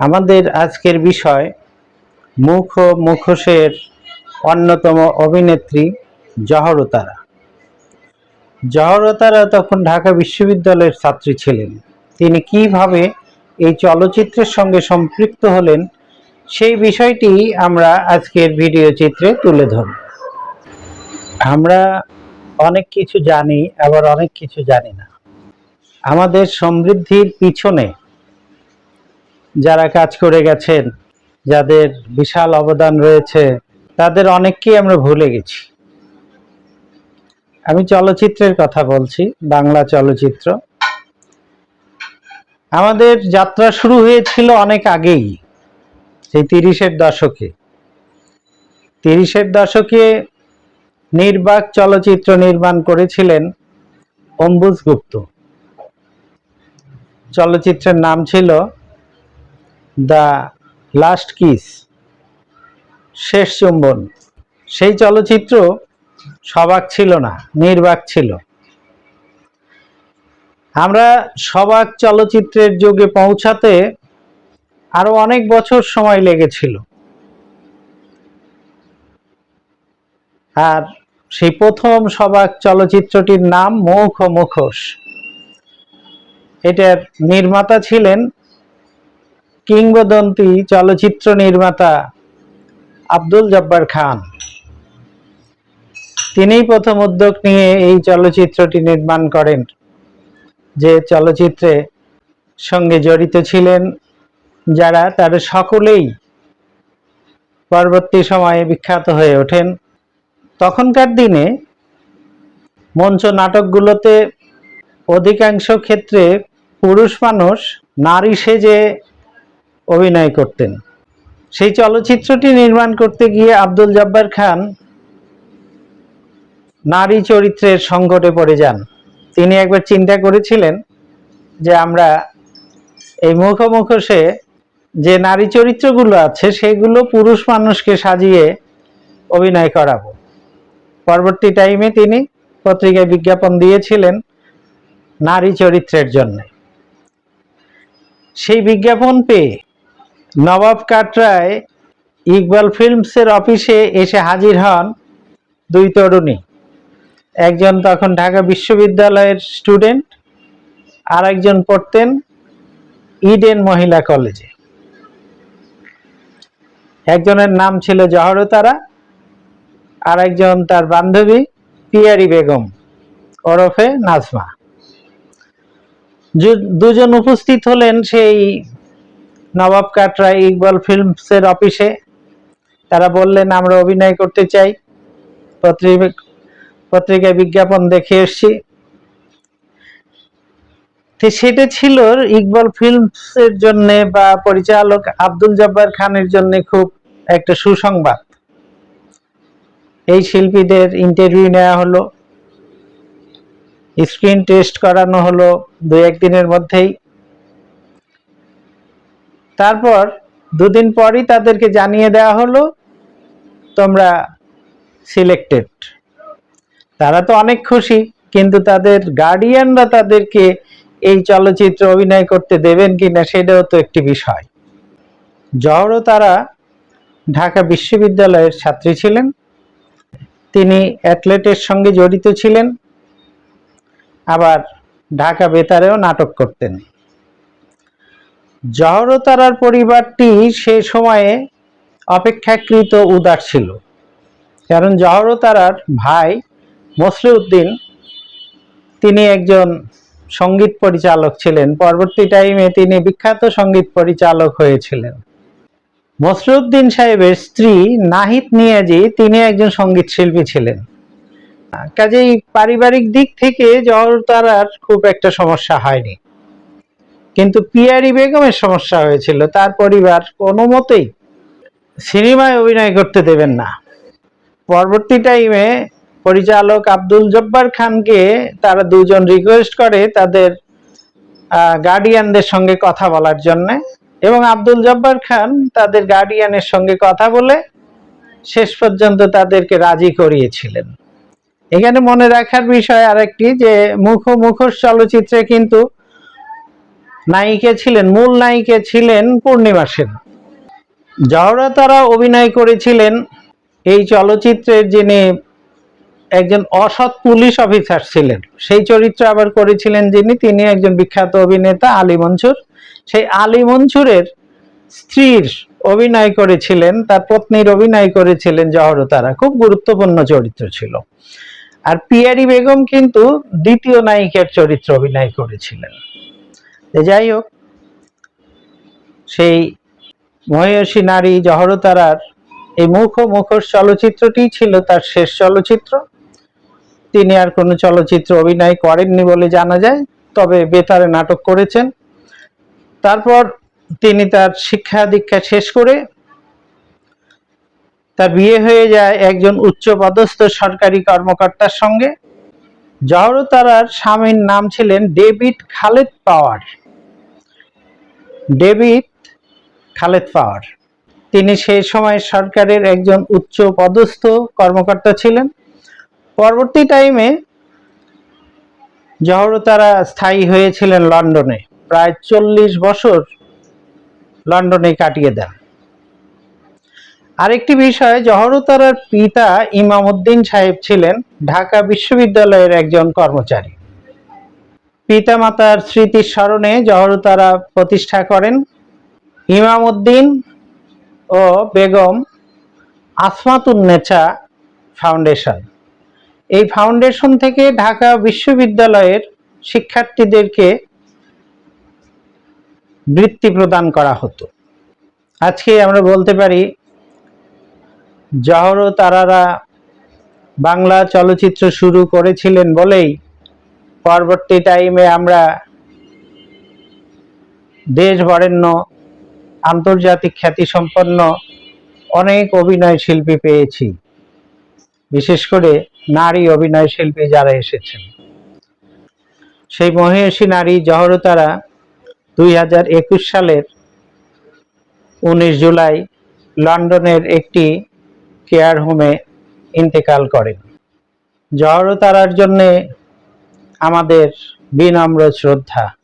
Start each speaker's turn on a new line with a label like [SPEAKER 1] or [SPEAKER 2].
[SPEAKER 1] আমাদের আজকের বিষয় মুখ মুখোশের অন্যতম অভিনেত্রী জহরতারা জহরতারা তখন ঢাকা বিশ্ববিদ্যালয়ের ছাত্রী ছিলেন। তিনি কীভাবে এই চলচ্চিত্রের সঙ্গে সম্পৃক্ত হলেন, সেই বিষয়টি আমরা আজকের ভিডিও চিত্রে তুলে ধরব। আমরা অনেক কিছু জানি, আবার অনেক কিছু জানি না। আমাদের সমৃদ্ধির পিছনে যারা কাজ করে গেছেন, যাদের বিশাল অবদান রয়েছে, তাদের অনেককেই আমরা ভুলে গেছি। আমি চলচ্চিত্রের কথা বলছি, বাংলা চলচ্চিত্র। আমাদের যাত্রা শুরু হয়েছিল অনেক আগেই, সেই তিরিশের দশকে। তিরিশের দশকে নির্বাক চলচ্চিত্র নির্মাণ করেছিলেন অম্বুজ গুপ্ত। চলচ্চিত্রের নাম ছিল দ্য লাস্ট কিস, শেষ চুম্বন। সেই চলচ্চিত্র সবাক ছিল না, নির্বাক ছিল। আমরা সবাক চলচ্চিত্রের যুগে পৌঁছাতে আরও অনেক বছর সময় লেগেছিল। আর সেই প্রথম সবাক চলচ্চিত্রটির নাম মুখ ও মুখোশ। এটার নির্মাতা ছিলেন কিংবদন্তি চলচ্চিত্র নির্মাতা আব্দুল জব্বার খান। তিনিই প্রথম উদ্যোগ নিয়ে এই চলচ্চিত্রটি নির্মাণ করেন, যে চলচ্চিত্রে সঙ্গে জড়িত ছিলেন যারা তারা সকলেই পরবর্তী সময়ে বিখ্যাত হয়ে ওঠেন। তখনকার দিনে মঞ্চ নাটকগুলোতে অধিকাংশ ক্ষেত্রে পুরুষ মানুষ নারী সেজে অভিনয় করতেন। সেই চলচ্চিত্রটি নির্মাণ করতে গিয়ে আব্দুল জব্বার খান নারী চরিত্রের সংকটে পড়ে যান। তিনি একবার চিন্তা করেছিলেন যে আমরা এই মুখোমুখোশে যে নারী চরিত্রগুলো আছে, সেগুলো পুরুষ মানুষকে সাজিয়ে অভিনয় করাবো। পরবর্তী টাইমে তিনি পত্রিকায় বিজ্ঞাপন দিয়েছিলেন নারী চরিত্রের জন্য। সেই বিজ্ঞাপন পেয়ে নবাব কাটরায় ইকবাল ফিল্মসের অফিসে এসে হাজির হন দুই তরুণী। একজন তখন ঢাকা বিশ্ববিদ্যালয়ের স্টুডেন্ট আর একজন পড়তেন ইডেন মহিলা কলেজে। একজনের নাম ছিল জহরতারা আর একজন তার বান্ধবী পিয়ারি বেগম ওরফে নাজমা। দুজন উপস্থিত হলেন সেই নবাব কাটরা ইকবাল ফিল্মসের অফিসে। তারা বললেন, আমরা অভিনয় করতে চাই। পত্রিক- পত্রিকায় বিজ্ঞাপন দেখে এসছি। তো সেটা ছিল ইকবাল ফিল্মসের জন্য বা পরিচালক আব্দুল জব্বার খানের জন্য খুব একটা সুসংবাদ। এই শিল্পীদের ইন্টারভিউ নেওয়া হলো। স্ক্রিন টেস্ট করানো হলো দু একদিনের মধ্যেই। তারপর দুদিন পরই তাদেরকে জানিয়ে দেওয়া হলো, তোমরা সিলেক্টেড তারা তো অনেক খুশি, কিন্তু তাদের গার্ডিয়ানরা তাদেরকে এই চলচ্চিত্র অভিনয় করতে দেবেন কি না সেটাও তো একটি বিষয়। জহরও তারা ঢাকা বিশ্ববিদ্যালয়ের ছাত্রী ছিলেন। তিনি অ্যাথলেটের সঙ্গে জড়িত ছিলেন। আবার ঢাকা বেতারেও নাটক করতেন। জহরতারার পরিবারটি সে সময়ে অপেক্ষাকৃত উদার ছিল। কারণ জহরতারার ভাই মসলিউদ্দিন, তিনি একজন সংগীত পরিচালক ছিলেন। পরবর্তী টাইমে তিনি বিখ্যাত সংগীত পরিচালক হয়েছিলেন। মসরুদ্দিন সাহেবের স্ত্রী নাহিদ নিয়াজি, তিনি একজন সংগীত শিল্পী ছিলেন। কাজেই পারিবারিক দিক থেকে জহরতারার খুব একটা সমস্যা হয়নি। কিন্তু পিয়ারি বেগমের সমস্যা হয়েছিল। তার পরিবার কোনো মতেই সিনেমায় অভিনয় করতে দেবেন না। পরবর্তী টাইমে পরিচালক আব্দুল জব্বার খানকে তারা দুজন রিকোয়েস্ট করে তাদের গার্ডিয়ানদের সঙ্গে কথা বলার জন্য এবং আব্দুল জব্বার খান তাদের গার্ডিয়ানের সঙ্গে কথা বলে শেষ পর্যন্ত তাদেরকে রাজি করিয়েছিলেন। এখানে মনে রাখার বিষয় আরেকটি যে মুখ মুখোশ চলচ্চিত্রে কিন্তু নায়িকা ছিলেন, মূল নায়িকা ছিলেন পূর্ণিমা সেন। জহরা তারা অভিনয় করেছিলেন এই চলচ্চিত্রের যিনি একজন অসৎ পুলিশ অফিসার ছিলেন, সেই চরিত্র আবার করেছিলেন যিনি, তিনি একজন বিখ্যাত অভিনেতা আলী মনসুর। সেই আলী মনসুরের স্ত্রীর অভিনয় করেছিলেন, তার পত্নীর অভিনয় করেছিলেন জহরতারা খুব গুরুত্বপূর্ণ চরিত্র ছিল। আর পিয়ারি বেগম কিন্তু দ্বিতীয় নায়িকার চরিত্র অভিনয় করেছিলেন। যাই হোক, সেই মহেয়সী নারী জহরতারার এই মুখ মুখোশ চলচ্চিত্রটি ছিল তার শেষ চলচ্চিত্র। তিনি আর কোনো চলচ্চিত্র অভিনয় করেননি বলে জানা যায়, তবে বেতারে নাটক করেছেন। তারপর তিনি তার শিক্ষা দীক্ষা শেষ করে তার বিয়ে হয়ে যায় একজন উচ্চ পদস্থ সরকারি কর্মকর্তার সঙ্গে। জহরতারার স্বামীর নাম ছিলেন David Khaled Power. David Khaled Power. তিনি সেই সময় সরকারের একজন উচ্চ পদস্থ কর্মকর্তা ছিলেন। পরবর্তী টাইমে জহরতারা স্থায়ী হয়েছিলেন লন্ডনে। প্রায় চল্লিশ বছর লন্ডনে কাটিয়ে দেন। আরেকটি বিষয়, জহরতারার পিতা ইমামউদ্দিন সাহেব ছিলেন ঢাকা বিশ্ববিদ্যালয়ের একজন কর্মচারী। পিতামাতার স্মৃতির স্মরণে জহরতারা প্রতিষ্ঠা করেন ইমামউদ্দিন ও বেগম আসমাতুন্নেচা ফাউন্ডেশন। এই ফাউন্ডেশন থেকে ঢাকা বিশ্ববিদ্যালয়ের শিক্ষার্থীদেরকে বৃত্তি প্রদান করা হতো। আজকে আমরা বলতে পারি জহর তারারা বাংলা চলচ্চিত্র শুরু করেছিলেন বলেই পরবর্তী টাইমে আমরা দেশ বরেণ্য আন্তর্জাতিক খ্যাতিসম্পন্ন অনেক অভিনয় শিল্পী পেয়েছি। বিশেষ করে নারী অভিনয় শিল্পী যারা এসেছেন। সেই মহিষী নারী জহরতারা দুই হাজার একুশ সালের উনিশ জুলাই লন্ডনের একটি কেয়ার হোমে ইন্তেকাল করেন। জহরতারার জন্যে আমাদের বিনম্র শ্রদ্ধা।